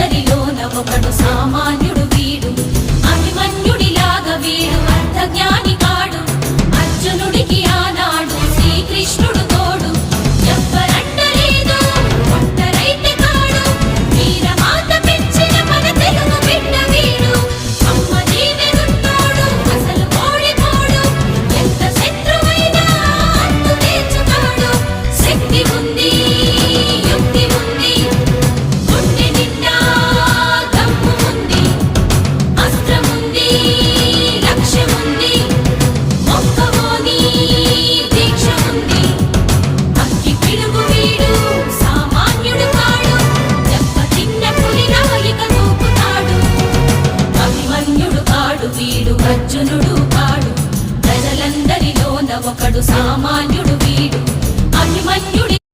అందరిలో నవకడు సామాన్యుడు వీడు. అభిమన్యుడిలాగా వీడు అర్థ జ్ఞాని కాడు. అర్జునుడికి ఆనాడు శ్రీకృష్ణుడు తోడు. ఉంది. ఒకడు సామాన్యు